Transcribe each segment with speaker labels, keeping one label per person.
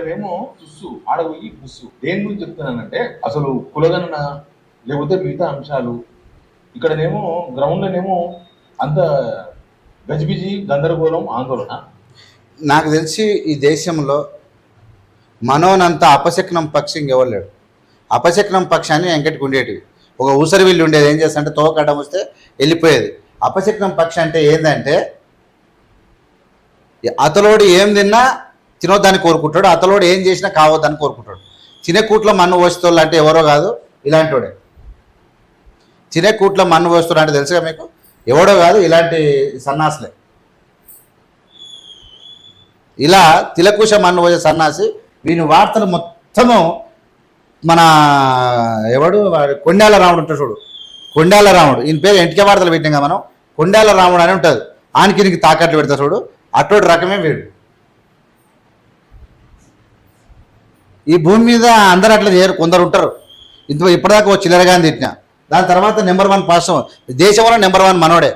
Speaker 1: ఇక్కడేమో తుస్సు ఆడపోయి ముస్సు. దేని గురించి చెప్తున్నానంటే అసలు కులగణన లేకపోతే మిగతా అంశాలు. ఇక్కడనేమో గ్రౌండ్లోనేమో అంత గజిబిజి గందరగోళం ఆందోళన.
Speaker 2: నాకు తెలిసి ఈ దేశంలో మనోనంత అపశక్నం పక్షి ఇంకెవరలేడు అపశక్నం పక్షాన్ని వెంకటికి ఉండేటివి ఒక ఊసరి విల్లు ఉండేది ఏం చేస్తా తోకడం వస్తే వెళ్ళిపోయేది. అపశక్నం పక్షి అంటే ఏంటంటే అతలోడు ఏం తిన్నా తినొద్దని కోరుకుంటాడు అతలోడు ఏం చేసినా కావద్దని కోరుకుంటాడు. తినే కూట్లో మన్ను పోసేటోళ్ళు అంటే ఎవరో కాదు ఇలాంటివాడే తినే కూట్లో మన్ను పోస్తున్నాడు అంటే తెలుసుగా మీకు? ఎవడో కాదు ఇలాంటి సన్నాసులే. ఇలా తిలకుశ మన్ను పోసే సన్నాసి వీని వార్తలు మొత్తము మన ఎవడు? కొండాల రాముడు ఉంటాడు చూడు. కొండాల రాముడు. ఈయన పేరు ఎంటికే వార్తలు పెట్టినాం కదా మనం. కొండాల రాముడు అని ఉంటుంది. ఆనికి తాకట్లు పెడతాడు చూడు. అటువంటి రకమే వీడు. ఈ భూమి మీద అందరు అట్లా చేయరు కొందరు ఉంటారు. ఇంత ఇప్పటిదాకా ఓ తిట్టిన. దాని తర్వాత నెంబర్ వన్ పాసం దేశంలో నెంబర్ వన్ మనోడే.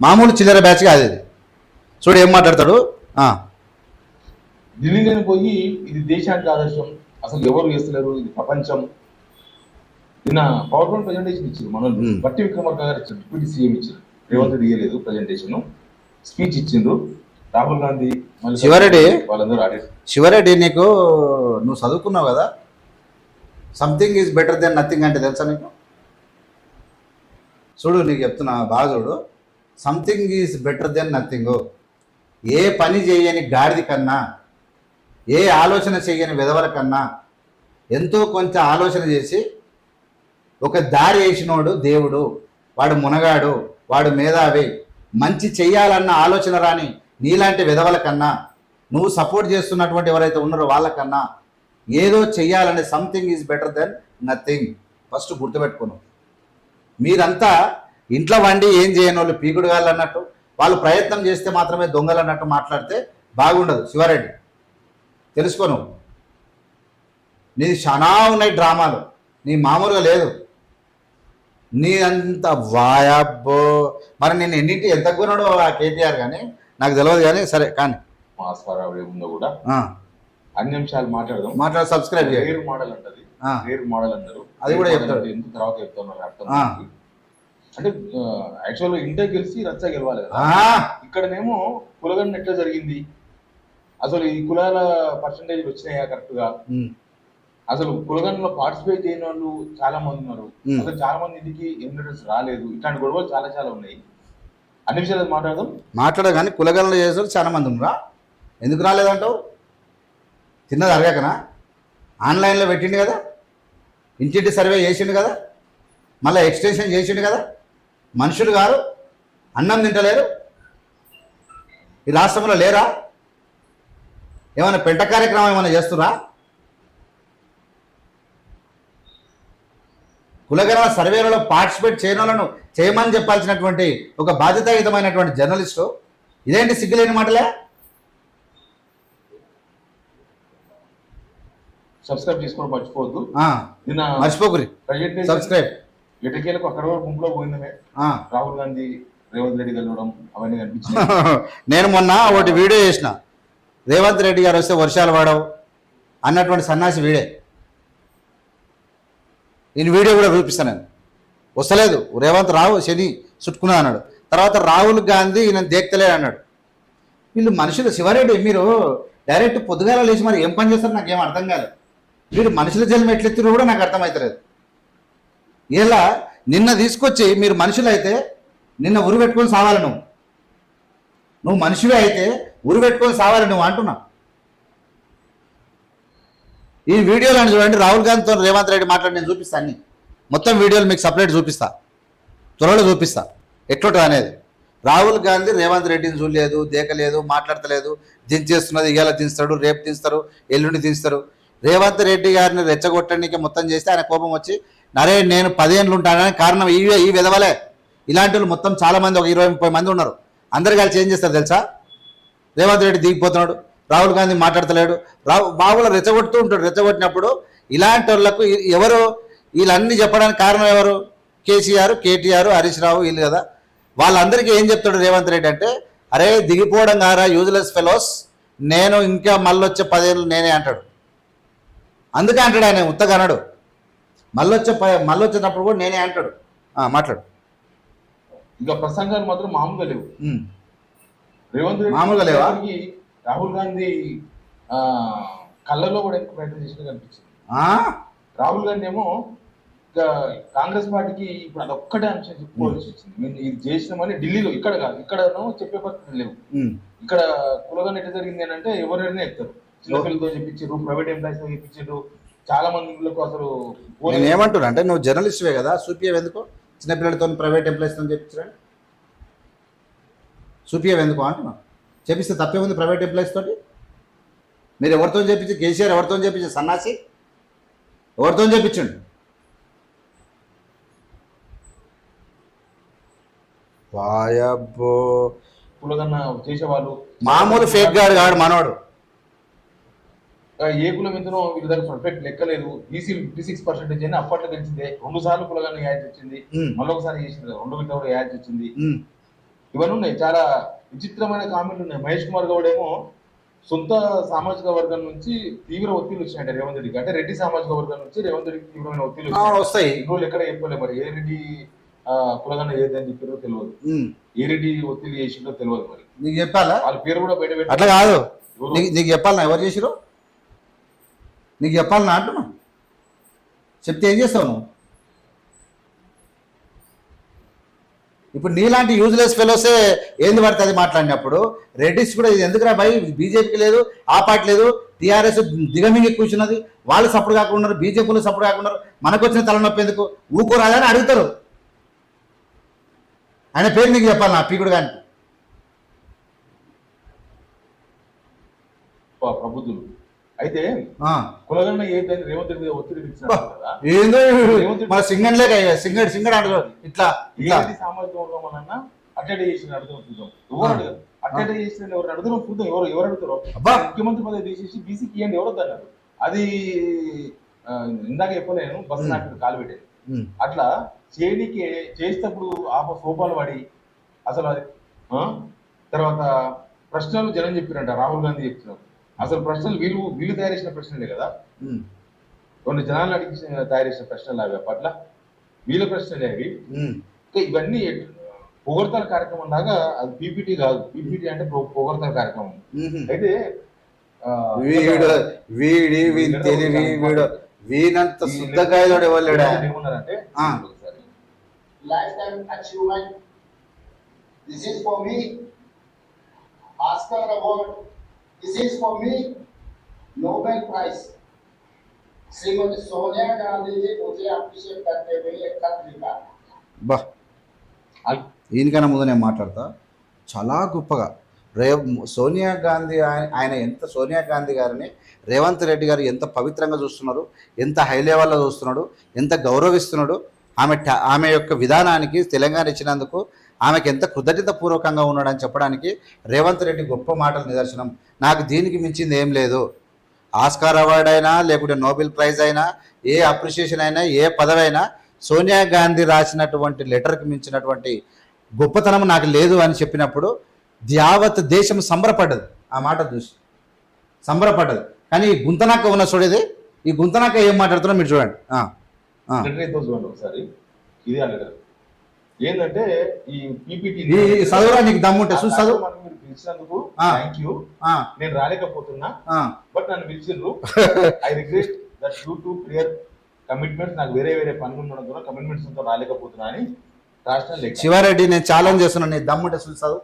Speaker 2: మామూలు చిల్లర బ్యాచ్ కాదు ఇది. చూడు ఏం మాట్లాడతాడు? ఆ,
Speaker 1: ఢిల్లీ నేను పోయి ఇది దేశానికి ఆదర్శం అసలు ఎవరు చేస్తలేరు ఇది ప్రపంచం. నిన్న పవర్ పాయింట్ ప్రజెంటేషన్ ఇచ్చారు మన
Speaker 2: Hmm.
Speaker 1: బట్టి విక్రమార్క గారు ఇచ్చారు డిప్యూటీ సీఎం ఇచ్చారు రేవంత్ రెడ్డి ఇయ్యలేదు ప్రజెంటేషన్ స్పీచ్ ఇచ్చిండ్రు రాహుల్ గాంధీ
Speaker 2: శివారెడ్డి? శివరెడ్డి నీకు నువ్వు చదువుకున్నావు కదా? Something is better than nothing అంటే తెలుసా నీకు? చూడు నీకు చెప్తున్నా బాగా చూడు. Something is better than nothing ఏ పని చేయని గాడిది కన్నా ఏ ఆలోచన చేయని విధవల కన్నా ఎంతో కొంచెం ఆలోచన చేసి ఒక దారి వేసినోడు దేవుడు వాడు మునగాడు వాడు మేధావి మంచి చెయ్యాలన్న ఆలోచన రాని నీలాంటి విధవల కన్నా నువ్వు సపోర్ట్ చేస్తున్నటువంటి ఎవరైతే ఉన్నారో వాళ్ళకన్నా ఏదో చెయ్యాలనే something is better than nothing first గుర్తుపెట్టుకోను. మీరంతా ఇంట్లో వండి ఏం చేయని వాళ్ళు పీకుడు గాళ్ళు అన్నట్టు వాళ్ళు ప్రయత్నం చేస్తే మాత్రమే దొంగలు అన్నట్టు మాట్లాడితే బాగుండదు. శివారెడ్డి తెలుసుకో నువ్వు నీది చాలా ఉన్నాయి డ్రామాలు. నీ మామూలుగా లేదు. నీ అంత వాయబ్బో. మరి నేను ఎన్నింటి ఎంత కొన్నాడో ఆ కేటీఆర్ కానీ నాకు తెలియదు కానీ సరే కానీ.
Speaker 1: ఏముందో కూడా అన్ని నిమిషాలు మాట్లాడదాం.
Speaker 2: మాట్లాడి సబ్స్క్రైబ్ చేయండి.
Speaker 1: మోడల్ అంటది. రేర్ మోడల్ అంటారు
Speaker 2: అది కూడా
Speaker 1: అంటే ఎందుకు తర్వాత చెప్తున్నారు అర్థం. అంటే యాక్చువల్ ఇంటర్ గెలిచి రచ్చ గెలవాలి కదా. ఇక్కడనేమో కులగన్న ఎట్లా జరిగింది? అసలు ఈ కులాల పర్సంటేజ్ వచ్చినాయా
Speaker 2: కరెక్ట్గా?
Speaker 1: అసలు కులగన్లో పార్టిసిపేట్ చేయని వాళ్ళు చాలా మంది ఉన్నారు. అసలు చాలా మంది ఇంటికి ఎమ్యూనిటర్స్ రాలేదు. ఇట్లాంటి గొడవలు చాలా చాలా ఉన్నాయి. అన్ని విషయాలు మాట్లాడదాం.
Speaker 2: మాట్లాడదు కానీ కులగనలు చేసారు చాలా మంది ఉన్నారా. ఎందుకు రాలేదంటావు? తిన్నది అరగకనా? ఆన్లైన్లో పెట్టిండు కదా? ఇంటింటి సర్వే చేసిండు కదా? మళ్ళీ ఎక్స్టెన్షన్ చేసిండు కదా? మనుషులు గారు అన్నం తింటలేరు. ఈ రాష్ట్రంలో లేరా? ఏమైనా పెంట కార్యక్రమం ఏమైనా చేస్తురా కులగణన సర్వేలలో పార్టిసిపేట్ చేయని చేయమని చెప్పాల్సినటువంటి ఒక బాధ్యతాయుతమైనటువంటి జర్నలిస్టు. ఇదేంటి సిగ్గులేని మాటలే?
Speaker 1: సబ్స్క్రైబ్ చేసుకోవడం మర్చిపోవద్దు. నిన్న
Speaker 2: మర్చిపోకురి. సబ్స్క్రైబ్
Speaker 1: ఎటకేలకు అక్కడ గుంపులో పోయిందమే.
Speaker 2: ఆ.
Speaker 1: రాహుల్ గాంధీ రేవంత్ రెడ్డి కలవడం అవన్నీ కనిపించినాయి.
Speaker 2: నేను మొన్న ఒకటి వీడియో చేసిన. రేవంత్ రెడ్డి గారు వస్తే వర్షాలు పడవు అన్నటువంటి సన్నాసి వీడే. ఈయన వీడియో కూడా చూపిస్తాను నేను. వస్తలేదు. రేవంత్ రావు శని చుట్టుకున్నా అన్నాడు. తర్వాత రాహుల్ గాంధీ ఈయన దేక్తలే అన్నాడు. వీళ్ళు మనుషులు శివారెడ్డి మీరు డైరెక్ట్ పొద్దుగాల లేచి మరి ఏం పని చేస్తారు నాకేం అర్థం కాలేదు. మీరు మనుషుల జన్మ ఎట్లెత్తిరో కూడా నాకు అర్థమవుతలేదు ఇలా నిన్న తీసుకొచ్చి మీరు మనుషులైతే నిన్న ఉరి పెట్టుకొని సావాలి నువ్వు? నువ్వు మనిషివే అయితే ఉరి పెట్టుకొని సావాలి నువ్వు అంటున్నా? ఈ వీడియోలను చూడండి. రాహుల్ గాంధీతో రేవంత్ రెడ్డి మాట్లాడి నేను చూపిస్తా అన్ని. మొత్తం వీడియోలు మీకు సపరేట్ చూపిస్తా. త్వరలో చూపిస్తా. ఎట్లుంటుంది అనేది. రాహుల్ గాంధీ రేవంత్ రెడ్డిని చూడలేదు దేకలేదు మాట్లాడతలేదు. దించేస్తున్నది ఇవాళ దించుతాడు రేపు దించుతారు ఎల్లుండి దించుతారు. రేవంత్ రెడ్డి గారిని రెచ్చగొట్టడానికి మొత్తం చేస్తే ఆయన కోపం వచ్చి నరే నేను పదేళ్ళు ఉంటానని కారణం ఈ ఈ విధవలే. ఇలాంటి వాళ్ళు మొత్తం చాలామంది ఒక ఇరవై ముప్పై మంది ఉన్నారు. అందరు కలిసి ఏం చేస్తారు తెలుసా? రేవంత్ రెడ్డి దిగిపోతున్నాడు. రాహుల్ గాంధీ మాట్లాడతలేడు. రావు బాబులు రెచ్చగొడుతూ ఉంటాడు. రెచ్చగొట్టినప్పుడు ఇలాంటి వాళ్ళకు ఎవరు? వీళ్ళన్నీ చెప్పడానికి కారణం ఎవరు? కేసీఆర్ కేటీఆర్ హరీష్ రావు వీళ్ళు కదా. వాళ్ళందరికీ ఏం చెప్తాడు రేవంత్ రెడ్డి అంటే అరే దిగిపోవడం కారా యూజ్లెస్ ఫెలోస్ నేను ఇంకా మళ్ళీ వచ్చే పదేళ్ళు నేనే అంటాడు. అందుకే అంటాడు ఆయన ఉత్తగా అనడు మళ్ళీ వచ్చే ప మళ్ళీ వచ్చేటప్పుడు కూడా నేనే అంటాడు. మాట్లాడు.
Speaker 1: ఇంకా ప్రసంగాలు మాత్రం మామూలుగా లేవు. రేవంత్ రెడ్డి
Speaker 2: మామూలుగా లేవా?
Speaker 1: రాహుల్ గాంధీ కళ్ళలో కూడా ఎక్కువ ప్రయత్నం చేసినట్టు కనిపించింది
Speaker 2: ఆ?
Speaker 1: రాహుల్ గాంధీ ఏమో కాంగ్రెస్ పార్టీకి ఇప్పుడు అదొక్కటే అంశం చెప్పుకోవాల్సి వచ్చింది. మేము ఇది చేసినామని ఢిల్లీలో ఇక్కడ కాదు ఇక్కడనో చెప్పే పరిస్థితి లేవు. ఇక్కడ కులగానే ఎట్లా జరిగింది అంటే ఎవరైనా చెప్తారు చిన్నపిల్లలతో చెప్పించారు ప్రైవేట్ ఎంప్లాయీస్తో చెప్పించారు చాలా మందిలకు అసలు
Speaker 2: నేను ఏమంటున్నా అంటే నువ్వు జర్నలిస్ట్వే కదా చూపియవు ఎందుకు? చిన్నపిల్లలతో ప్రైవేట్ ఎంప్లాయీస్తో చెప్పించరా? చూపియవు ఎందుకు అంటున్నా? చెప్పిస్తే తప్పే ఉంది ప్రైవేట్ ఎంప్లాయీస్ తోటి? మీరు ఎవరితో చెప్పించి కేసీఆర్ ఎవరితో చెప్పించి సన్నాసి? ఎవరితో వాయబ్బో.
Speaker 1: కులగన్న చేసేవాళ్ళు
Speaker 2: మామూలు ఫేక్ గాడు కాడు మనవాడు
Speaker 1: ఏ కులం ఎంతనో వీళ్ళ దగ్గర పర్ఫెక్ట్ లెక్కలేదు. బీసీ ఫిఫ్టీ సిక్స్ పర్సెంటేజ్ అని అప్పట్లో తెలిసిందే. రెండు సార్లు కులగన్న యాడ్ వచ్చింది
Speaker 2: ఉమ్,
Speaker 1: మళ్ళీ ఒకసారి చేసింది. రెండు వింట కూడా యాడ్ వచ్చింది ఇవన్నీ ఉన్నాయి. చాలా విచిత్రమైన కామెంట్లు ఉన్నాయి. మహేష్ కుమార్ గౌడ్ ఏమో సొంత సామాజిక వర్గం నుంచి తీవ్ర ఒత్తిడి వచ్చినాయంట రేవంత్ రెడ్డికి. అంటే రెడ్డి సామాజిక వర్గం నుంచి రేవంత్ రెడ్డికి తీవ్రమైన ఒత్తిడి
Speaker 2: వస్తాయి.
Speaker 1: రోజులు ఎక్కడ చెప్పలే మరి. ఏ రెడ్డి కులగన్న ఏదని చెప్పారో తెలియదు. ఏ రెడ్డి ఒత్తిడి చేసిండో తెలియదు మరి.
Speaker 2: నీకు చెప్పాలా?
Speaker 1: వాళ్ళ పేరు కూడా బయట పెట్టి
Speaker 2: అట్లా కాదు? నీకు నీకు చెప్పాలనా? ఎవరు చేసిరు నీకు చెప్పాలనా అంటున్నా? చెప్తే ఏం చేస్తావు నువ్వు? ఇప్పుడు నీలాంటి యూజ్లెస్ ఫెలోసే ఏంది పడితే అది మాట్లాడినప్పుడు? రెడ్డిస్ కూడా ఇది ఎందుకురా భయ్? బీజేపీకి లేదు ఆ పార్టీ లేదు టీఆర్ఎస్ దిగమింగి కూర్చున్నది. వాళ్ళు సపోర్ట్ కాకుండా ఉన్నారు బీజేపీలు సపోర్ట్ కాకుండా మనకు వచ్చిన తలనొప్పి ఎందుకు? ఊకోరాదని అడుగుతారు. ఆయన పేరు నీకు చెప్పాలి నా పీకుడు కానీ
Speaker 1: ప్రభుత్వం. అయితే కులగన్న ఏదని రేవంత్ రెడ్డి మీద ఒత్తిడి
Speaker 2: ఏందో మన సింగన్ లేక సింగడ్ సింగడ్ అంటారు ఇట్లా ఇట్లా.
Speaker 1: సామాజిక వర్గం అన్న అట్టడే చేసిన అడుగుతాం చూద్దాం ఎవరు అట్టడే చేసిన ఎవరు? అడుగుతాం చూద్దాం ఎవరు ఎవరు అడుగుతారో. ముఖ్యమంత్రి పదవి తీసేసి బీసీకి ఇవ్వండి ఎవరు అన్నారు. అది ఇందాక చెప్పలేను బస్సు నాకు కాలు పెట్టేది. అట్లా చేయనికి చేసేటప్పుడు ఆప సోపాలు పడి అసలు అది? తర్వాత ప్రశ్నలు జనం చెప్పిరంట రాహుల్ గాంధీ చెప్తున్నారు అసలు ప్రశ్నలు వీళ్ళు వీళ్ళు తయారు చేసిన ప్రశ్నలే కదా. కొన్ని జనాలు అడిగి తయారు చేసిన ప్రశ్నలు అవి అప్పట్ల వీళ్ళ ప్రశ్నలే అవి. ఇవన్నీ పొగడతల కార్యక్రమం లాగా అది పీపీటీ కాదు. పీపీటీ అంటే పొగడతల కార్యక్రమం. అయితే
Speaker 2: వీడు వీడి తెలివి వీడు వీనంత శుద్ధకాయలోడు ఎవరు
Speaker 1: ఏమన్నారంటే.
Speaker 3: This is for me. This is for me. Nobel Prize. Shrimati Sonia Gandhi ji मुझे अप्रिशिएट करते हुए एक खत लिखा
Speaker 2: బా
Speaker 1: ఆ-
Speaker 2: ఈయనకన్నా ముందు నేను మాట్లాడతా చాలా గొప్పగా రే సోనియా గాంధీ ఆయన ఆయన ఎంత సోనియా గాంధీ గారిని రేవంత్ రెడ్డి గారు ఎంత పవిత్రంగా చూస్తున్నారు ఎంత హై లెవెల్లో చూస్తున్నాడు ఎంత గౌరవిస్తున్నాడు ఆమె టా- ఆమె యొక్క విధానానికి తెలంగాణ ఇచ్చినందుకు ఆమెకి ఎంత కృతజ్ఞత పూర్వకంగా ఉన్నాడని చెప్పడానికి రేవంత్ రెడ్డి గొప్ప మాటల నిదర్శనం. నాకు దీనికి మించింది ఏం లేదు. ఆస్కార్ అవార్డ్ అయినా లేకుంటే నోబెల్ ప్రైజ్ అయినా ఏ అప్రిషియేషన్ అయినా ఏ పదవైనా సోనియా గాంధీ రాసినటువంటి లెటర్కి మించినటువంటి గొప్పతనం నాకు లేదు అని చెప్పినప్పుడు యావత్ దేశం సంబరపడ్డది. ఆ మాట చూసి సంబరపడ్డది. కానీ ఈ గుంతనాక ఉన్న చూడేది ఈ గుంతనాక ఏం మాట్లాడుతున్నా మీరు చూడండి.
Speaker 1: చూడండి ఒకసారి. ఇది ఏంటంటే ఈ పీపీటీ
Speaker 2: చదువురా నీకు దమ్ముంటే చూసి చదువు.
Speaker 1: మీరు పిలిచినందుకు. థ్యాంక్ యూ నేను రాలేకపోతున్నా. బట్ నన్ను పిలిచిండ్రు I regret that due to clear commitments నాకు వేరే వేరే పనులు ఉండడం ద్వారా కమిట్మెంట్స్తో రాలేకపోతున్నా అని రాష్ట్రం
Speaker 2: శివారెడ్డి నేను ఛాలెంజ్ చేస్తున్నాను నీ దమ్ముంటే చూసి చదువు.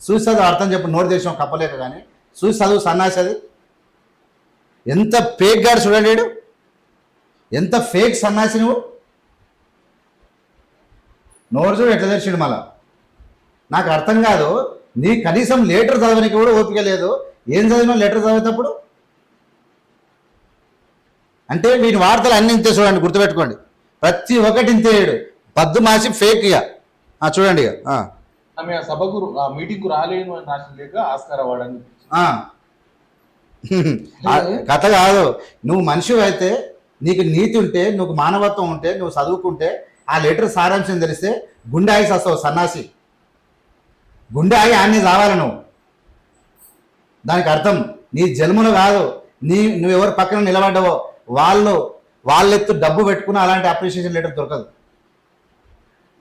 Speaker 2: చూసి చదువు అర్థం చెప్పు నోరు దేశం కప్పలేక కానీ చూసి చదువు సన్నాసి అది. ఎంత ఫేక్ గాడు చూడండి వీడు. ఎంత ఫేక్ సన్నాసి నువ్వు. నోరు చూడు ఎట్లా తెరిచిండు మళ్ళా? నాకు అర్థం కాదు నీ కనీసం లెటర్ చదవడానికి కూడా ఓపిక లేదు. ఏం చదివినా లెటర్ చదివేటప్పుడు? అంటే వీటి వార్తలు అన్ని ఇంతే చూడండి గుర్తుపెట్టుకోండి. ప్రతి ఒక్కటి ఇంతేయడు పద్దు మాసి ఫేక్ ఇక. చూడండి ఇక. ఆ,
Speaker 1: ఆమె ఆ సభకు ఆ మీటింగ్కు రాలేను అని రాసిన లేక ఆస్కార్ అవార్డు అని
Speaker 2: కథ కాదు. నువ్వు మనిషి అయితే నీకు నీతి ఉంటే నువ్వు మానవత్వం ఉంటే నువ్వు చదువుకుంటే ఆ లెటర్ సారాంశం తెలిస్తే గుండె ఆగి సన్నాసి. గుండె ఆగి అన్ని రావాలి నువ్వు దానికి అర్థం నీ జన్మలు కాదు నీ నువ్వెవరు పక్కన నిలబడ్డావో వాళ్ళు వాళ్ళెత్తు డబ్బు పెట్టుకుని అలాంటి అప్రిషియేషన్ లెటర్ దొరకదు.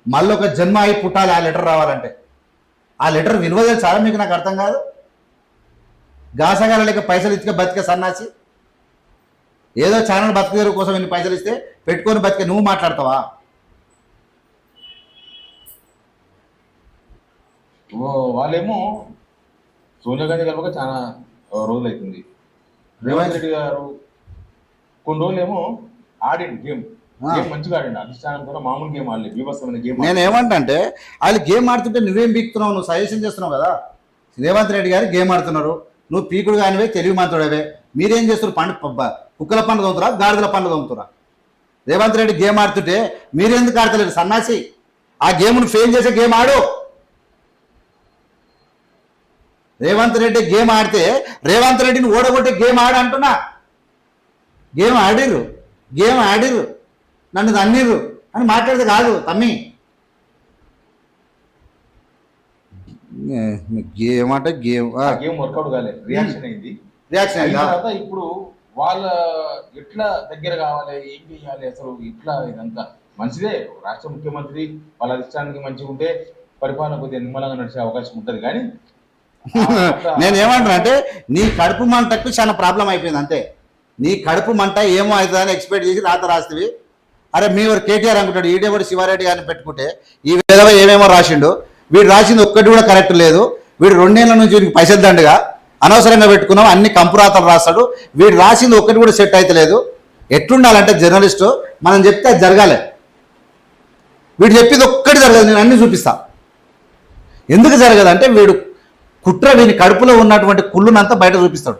Speaker 2: మళ్ళీ ఒక జన్మ అయి పుట్టాలి ఆ లెటర్ రావాలంటే. ఆ లెటర్ విలువ చాలా మీకు నాకు అర్థం కాదు. గాసగాల లేక పైసలు ఇచ్చుక బతికే సన్నాసి. ఏదో ఛానల్ బతికేరు కోసం ఇన్ని పైసలు ఇస్తే పెట్టుకొని బతికే నువ్వు మాట్లాడతావా?
Speaker 1: వాళ్ళేమో సోనియా గాంధీ కలవక చాలా రోజులు అవుతుంది రేవంత్ రెడ్డి గారు కొన్ని రోజులు ఏమో ఆడిండు గేమ్. గేమ్ మంచిగా ఆడిండు. అధిష్టానం కూడా మామూలు గేమ్ ఆడలేదు బీభత్సమైన గేమ్
Speaker 2: నేను ఏమంటే వాళ్ళు గేమ్ ఆడుతుంటే నువ్వేం పీకుతున్నావు నువ్వు సజెషన్ చేస్తున్నావు కదా. రేవంత్ రెడ్డి గారు గేమ్ ఆడుతున్నారు. నువ్వు పీకుడు కానివే తెలివి మాత్రుడవే. మీరేం చేస్తారు పండు కుక్కల పండు తోముతురా గాడిదల పండు తోముతురా? రేవంత్ రెడ్డి గేమ్ ఆడుతుంటే మీరెందుకు ఆడతలేరు? సన్నాసి ఆ గేమ్ను ఫెయిల్ చేసే గేమ్ ఆడు. రేవంత్ రెడ్డి గేమ్ ఆడితే రేవంత్ రెడ్డిని ఓడగొట్టే గేమ్ ఆడు అంటున్నా. గేమ్ ఆడిర్రు. గేమ్ ఆడిర్రు. నన్ను తన్నిర్రు అని మాట్లాడితే కాదు తమ్మి. గేమ్ అంటే గేమ్
Speaker 1: ఆ. గేమ్ వర్కౌట్ కాలేదు రియాక్షన్ అయింది.
Speaker 2: రియాక్షన్
Speaker 1: అయిన
Speaker 2: అయిందా
Speaker 1: తర్వాత ఇప్పుడు వాళ్ళ ఎట్లా దగ్గర కావాలి ఏం చేయాలి అసలు ఇట్లా ఇదంతా? మంచిదే. రాష్ట్ర ముఖ్యమంత్రి వాళ్ళ అధిష్టానానికి మంచిగా ఉంటే పరిపాలన కొద్దిగా నిమ్మలంగా నడిచే అవకాశం ఉంటుంది. కానీ
Speaker 2: నేను ఏమంటున్నా అంటే నీ కడుపు మంటకు చాలా ప్రాబ్లం అయిపోయింది అంతే. నీ కడుపు మంట ఏమో అవుతుందని ఎక్స్పెక్ట్ చేసి రాత రాస్తుంది అరే మీ వారు కేటీఆర్ అనుకుంటాడు ఈడేవాడు శివారెడ్డి గారిని పెట్టుకుంటే ఈ విధంగా ఏమేమో రాసిండు. వీడు రాసింది ఒక్కటి కూడా కరెక్ట్ లేదు. వీడు రెండేళ్ళ నుంచి వీడికి పైసలు దండగా అనవసరంగా పెట్టుకున్నాం అన్ని కంపురాతలు రాస్తాడు. వీడు రాసింది ఒక్కటి కూడా సెట్ అవుతలేదు ఎట్లుండాలంటే జర్నలిస్టు మనం చెప్తే అది జరగాలి. వీడు చెప్పింది ఒక్కటి జరగదు నేను అన్ని చూపిస్తా. ఎందుకు జరగదు అంటే వీడు కుట్ర వీని కడుపులో ఉన్నటువంటి కుళ్ళునంతా బయట చూపిస్తాడు.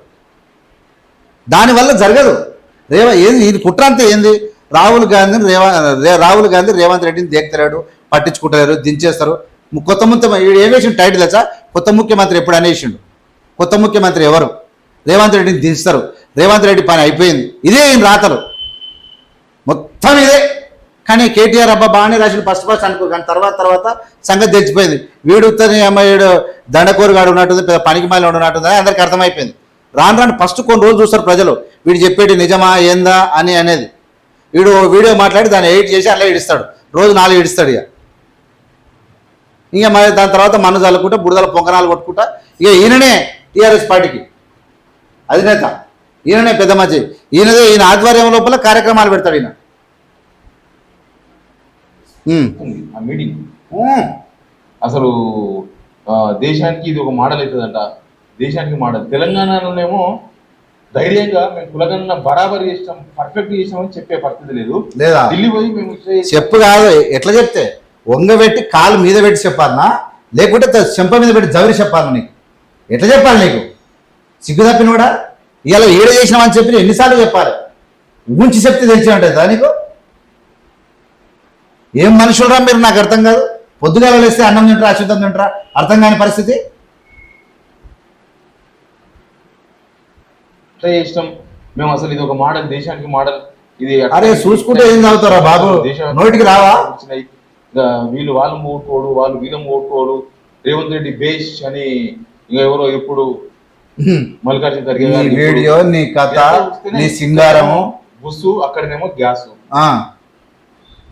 Speaker 2: దానివల్ల జరగదు. రేవ ఏంది? ఇది కుట్ర అంతా ఏంది? రాహుల్ గాంధీని రేవ రే- రాహుల్ గాంధీ రేవంత్ రెడ్డిని దేక్తలేడు పట్టించుకుంటలేరు దించేస్తారు. కొత్త ముఖ్యమంత్రి ఏం టైటిల్ తెలుసా? కొత్త ముఖ్యమంత్రి ఎప్పుడు అనేసిండు? కొత్త ముఖ్యమంత్రి ఎవరు? రేవంత్ రెడ్డిని దించుతారు. రేవంత్ రెడ్డి పని అయిపోయింది. ఇదే ఈయన రాతలు. మొత్తం ఇదే. కానీ కేటీఆర్ అబ్బా బాగానే రాసిన ఫస్ట్ ఫస్ట్ అనుకో కానీ తర్వాత తర్వాత సంగతి తెచ్చిపోయింది వీడు ఉత్తని అమ్మాయిడు దండకూరుగాడు ఉన్నట్టుంది పనికి మాలి ఉన్నట్టుంది అని అందరికి అర్థమైపోయింది. రాను రాను ఫస్ట్ కొన్ని రోజులు చూస్తారు ప్రజలు వీడు చెప్పేటి నిజమా ఏందా అని అనేది. వీడు వీడియో మాట్లాడి దాన్ని ఎడిట్ చేసి అలా ఇడిస్తాడు రోజు నాలుగు ఇడిస్తాడు ఇక. ఇంకా మరి దాని తర్వాత మన్ను చల్లుకుంటా బురదల పొంగనాలు కొట్టుకుంటా ఇక ఈయననే టీఆర్ఎస్ పార్టీకి. అధినేత. ఈయననే పెద్ద మంచి ఈయనదే ఈయన ఆధ్వర్యం లోపల కార్యక్రమాలు పెడతాడు ఈయన.
Speaker 1: ఆ మీటింగ్. అసలు దేశానికి ఇది ఒక మోడల్ అవుతుందంట. దేశానికి మోడల్. తెలంగాణలోనేమో ధైర్యంగా మేము కులగన్న బరాబర్ చేసినాం పర్ఫెక్ట్ చేసినామని చెప్పే పరిస్థితి లేదు.
Speaker 2: లేదా?
Speaker 1: ఢిల్లీ పోయి మేము.
Speaker 2: చెప్పు కాదు ఎట్లా చెప్తే? వంగబెట్టి కాలు మీద పెట్టి చెప్పాలనా? లేకుంటే చెంప మీద పెట్టి జవరి చెప్పాలి నీకు. ఎట్లా చెప్పాలి నీకు? సిగ్గు తప్పిన కూడా ఇవాళ ఏడ చేసినామని చెప్పి ఎన్నిసార్లు చెప్పాలి? ఊంచి చెప్తే తెలిసి ఉంటుంది నీకు? ఏం మనుషులరా మీరు? నాకు అర్థం కాదు. పొద్దుగాల లేస్తే అన్నం తింటారా అశుద్ధం తింటారా? అర్థం కాని పరిస్థితి?
Speaker 1: చేసినాం మేము అసలు ఇది ఒక మోడల్ దేశానికి మోడల్ ఇది
Speaker 2: అరే, చూసుకుంటే ఏం చదువుతారా బాబు? నోటికి రావా?
Speaker 1: వీళ్ళు వాళ్ళు ఓటుకోడు వాళ్ళు వీళ్ళ ఓటుకోడు రేవంత్ రెడ్డి బేష్ అని ఇంకా ఎవరో ఎప్పుడు మల్లికార్జున ఖర్గే ఇప్పుడు
Speaker 2: వీడియో నీ కథ నీ సింగారము.
Speaker 1: బుస్సు అక్కడనేమో గ్యాస్.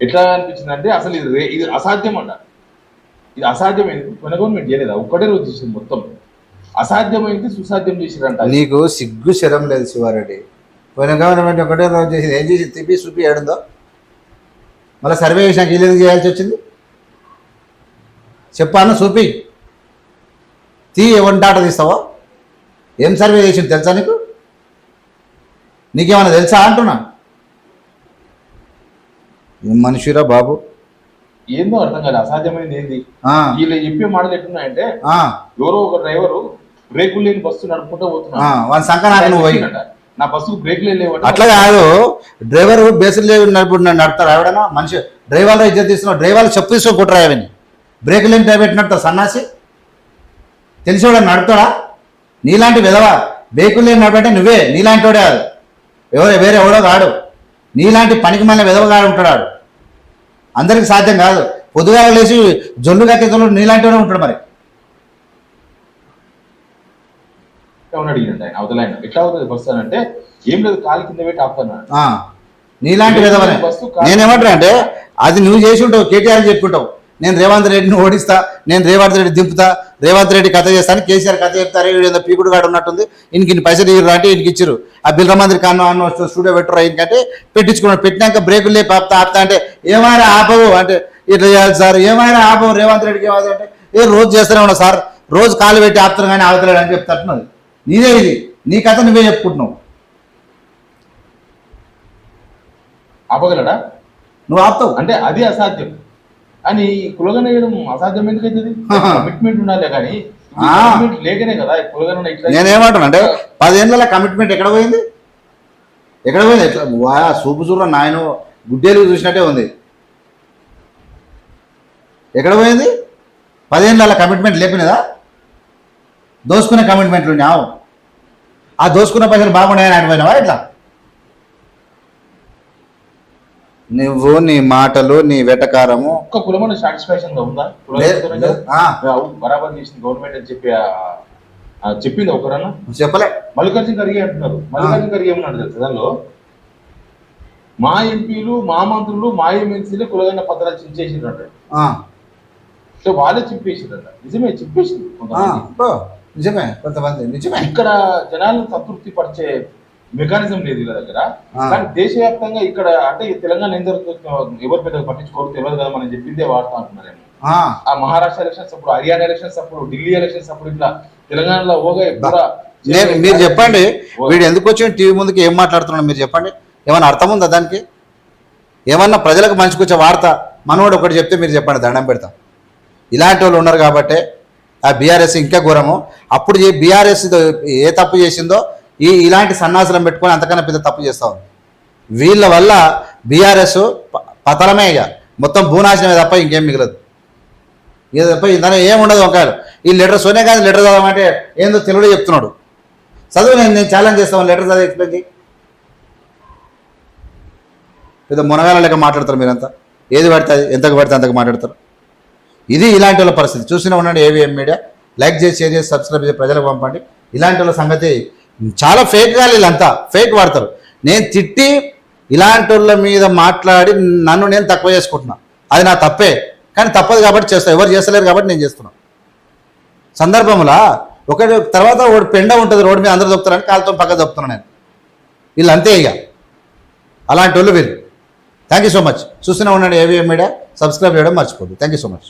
Speaker 1: ఎట్లా అనిపించింది అంటే అసలు ఇది ఇది అసాధ్యం అంట ఇది అసాధ్యమైంది. మన గవర్నమెంట్ చేయలేదా ఒక్కటే రోజు చేసింది మొత్తం. అసాధ్యమైంది సుసాధ్యం చేసిరంట.
Speaker 2: నీకు సిగ్గు శరం లేదు శివారెడ్డి. పోయిన గవర్నమెంట్ ఒకటే రోజు చేసింది. ఏం చేసి తిప్పి చూపి ఏడుందో? మళ్ళీ సర్వే చేసినాక వీళ్ళు చేయాల్సి వచ్చింది? చెప్పాను చూపి. తీ ఎవరి డాటా తీస్తావా? ఏం సర్వే చేసింది? తెలుసా నీకు? నీకేమైనా తెలుసా అంటున్నా? మనిషిరా బాబు?
Speaker 1: ఏందో అర్థం కాదు అసాధ్యమైనది ఏంది? వీళ్ళు చెప్పే మాటలు ఎట్లున్నాయంటే
Speaker 2: ఆ,
Speaker 1: ఎవరో ఒక డ్రైవరు బ్రేకులు లేని బస్సు నడుపుకుంటూ
Speaker 2: నాకు నువ్వు పోయి.
Speaker 1: నా బస్సుకు బ్రేకులే లేవట.
Speaker 2: అట్లా కాదు డ్రైవర్ బేసులు లేవు నడుపు నడుపుతారు ఎవడన్నా మనిషి డ్రైవర్లో ఇద్దరు తీసుకున్నావు డ్రైవర్లు చెప్పు తీసుకొని కుట్రా అవని బ్రేక్ లేని డ్రైవర్ పెట్టినట్టు సన్నాసి. తెలిసేవాడు నడుపుతాడా? నీలాంటి విధవా? బ్రేకులు లేని నడుపంటే నువ్వే నీలాంటి వాడే కాదు. ఎవరే వేరే ఎవడో కాడు. నీలాంటి పనికి మళ్ళీ విధవగాడు ఉంటాడు. అందరికి సాధ్యం కాదు. పొద్దుగా లేచి జొల్లు కక్కేతలు నీలాంటి వాడే ఉంటాడు మరి.
Speaker 1: ఆయన? అవతల ఆయన. ఎట్లా అవుతుంది బస్సు అని అంటే ఏం లేదు కాలు కింద పెట్టి ఆపుతాను
Speaker 2: నీలాంటి. నేనేమంటున్నా అంటే అది నువ్వు చేసి ఉంటావు కేటీఆర్ చెప్పుంటావు నేను రేవంత్ రెడ్డిని ఓడిస్తా నేను రేవంత్ రెడ్డి దింపుతా రేవంత్ రెడ్డి కథ చేస్తాను కేసీఆర్ కథ చెప్తారు. ఏదో పీకుడు గాడు ఉన్నట్టుంది. ఇంక ఇన్ని పైసలు ఇవ్వరు అంటే ఇంటికి ఇచ్చారు ఆ బిల్రమందిరి కాను అన్న స్టూడియో పెట్టరు ఇంకంటే పెట్టించుకున్నాడు. పెట్టినాక బ్రేకులు లేపి ఆపుతా ఆపుతా అంటే ఏమైనా ఆపవు అంటే ఇట్లా చేయాలి సార్ ఏమైనా ఆపవు రేవంత్ రెడ్డికి ఏమవుతుంది అంటే ఏ రోజు చేస్తూనే ఉన్నా సార్ రోజు కాలు పెట్టి ఆపుతారు కానీ ఆగుతలేడు అని చెప్తున్నది నీదే ఇది. నీ కథ నువ్వే చెప్పుకుంటున్నావు.
Speaker 1: ఆపగలడా?
Speaker 2: నువ్వు ఆపుతావు.
Speaker 1: అంటే అది అసాధ్యం. అని కులగన వేయడం అసాధ్యం ఎందుకైతుంది. కమిట్మెంట్ ఉండాలి కానీ లేకనే కదా కులగన
Speaker 2: అంటే పదేళ్ళ కమిట్మెంట్ ఎక్కడ పోయింది? ఎక్కడ పోయింది? ఎట్లా? వా సూపు చూడ నాయన గుడ్డేలు చూసినట్టే ఉంది. ఎక్కడ పోయింది? పదేళ్ళ కమిట్మెంట్ లేపినదా? దోసుకునే కమిట్మెంట్లు ఉన్నావు ఆ దోసుకున్న పైసలు బాగున్నాయని అడిపోయినావా ఇట్లా నువ్వు నీ మాటలు నీ వెటకారము
Speaker 1: ఒక్క కులమైన సాటిస్ఫాక్షన్గా ఉందా బరాబర్ చేసింది గవర్నమెంట్ అని చెప్పి చెప్పింది ఒకరన్నా?
Speaker 2: చెప్పలే.
Speaker 1: మల్లికార్జున ఖర్గే అంటున్నారు. మల్లికార్జున ఖర్గే ఏమన్నాడు తెలుసా? దానిలో మా ఎంపీలు మా మంత్రులు మా ఎమ్మెల్సీలు కులగన్న పత్రాలు చించేసిండ్రు అంటాడు
Speaker 2: ఆ,
Speaker 1: సో వాళ్ళే చింపేసిండ్రంట నిజమే.
Speaker 2: ఓ, నిజమే కొంతమంది నిజమే.
Speaker 1: ఇక్కడ జనాలను సంతృప్తి పరిచే మెకానిజం లేదు వీళ్ళ దగ్గర. కానీ దేశవ్యాప్తంగా ఇక్కడ అంటే తెలంగాణ ఏం జరుగుతుందో ఎవరు పెద్దగా పట్టించుకోరు తెలియదు కదా మనం చెప్పిందే వాడుతా అంటున్నారేమో.
Speaker 2: ఆ,
Speaker 1: మహారాష్ట్ర ఎలక్షన్స్ అప్పుడు హర్యానా ఎలక్షన్స్ అప్పుడు ఢిల్లీ ఎలక్షన్స్ అప్పుడు ఇట్లా తెలంగాణలో ఓగా కూడా
Speaker 2: నేను మీరు చెప్పండి. వీడు ఎందుకు వచ్చి టీవీ ముందుకు ఏం మాట్లాడుతున్నాడు మీరు చెప్పండి. ఏమన్నా అర్థం ఉందా దానికి? ఏమన్నా ప్రజలకు మంచికొచ్చే వార్త? మనోడు ఒకటి చెప్తే మీరు చెప్పండి దండం పెడతాం. ఇలాంటి వాళ్ళు ఉన్నారు కాబట్టే ఆ బీఆర్ఎస్ ఇంకా ఘోరము. అప్పుడు బీఆర్ఎస్ ఏ తప్పు చేసిందో ఈ ఇలాంటి సన్నాసులను పెట్టుకొని అంతకన్నా పెద్ద తప్పు చేస్తా ఉంది వీళ్ళ వల్ల బీఆర్ఎస్ పతనమే ఇక. మొత్తం భూనాశనమే తప్ప ఇంకేం మిగలదు. ఇది తప్ప ఇంతనే ఏం ఉండదు వంకాయలు ఈ లెటర్ సోనియా గాంధీ లెటర్ చదవమంటే ఏందో తెలుగులో చెప్తున్నాడు. చదువు నేను నేను ఛాలెంజ్ చేస్తాను లెటర్ చదివి ఎక్స్ప్లెయిన్ చేయి. పెద్ద మునగాల లెక్క మాట్లాడతారు మీరంతా. ఏది పడితే ఎంతకు పడితే అంతకు మాట్లాడతారు. ఇది ఇలాంటి వాళ్ళ పరిస్థితి. చూస్తూనే ఉండండి ఏవిఎం మీడియా లైక్ చేసి షేర్ చేసి సబ్స్క్రైబ్ చేసి ప్రజలకు పంపండి. ఇలాంటి వాళ్ళ సంగతి చాలా ఫేక్గా వీళ్ళంతా ఫేక్ వాడతారు. నేను తిట్టి ఇలాంటి వాళ్ళ మీద మాట్లాడి నన్ను నేను తక్కువ చేసుకుంటున్నా. అది నా తప్పే. కానీ తప్పదు కాబట్టి చేస్తా. ఎవరు చేస్తలేరు కాబట్టి నేను చేస్తున్నా. సందర్భంలో ఒక తర్వాత ఒకటి పెండ ఉంటుంది రోడ్డు మీద అందరూ దొప్పుతారని కాలుతో పక్క దొప్పుతున్నాను నేను. వీళ్ళు అంతే ఇక. అలాంటి వాళ్ళు. వీళ్ళు థ్యాంక్ యూ సో మచ్ చూస్తూనే ఉన్నాడు ఏవిఎం మీడియా సబ్స్క్రైబ్ చేయడం మర్చిపోద్దు. Thank you so much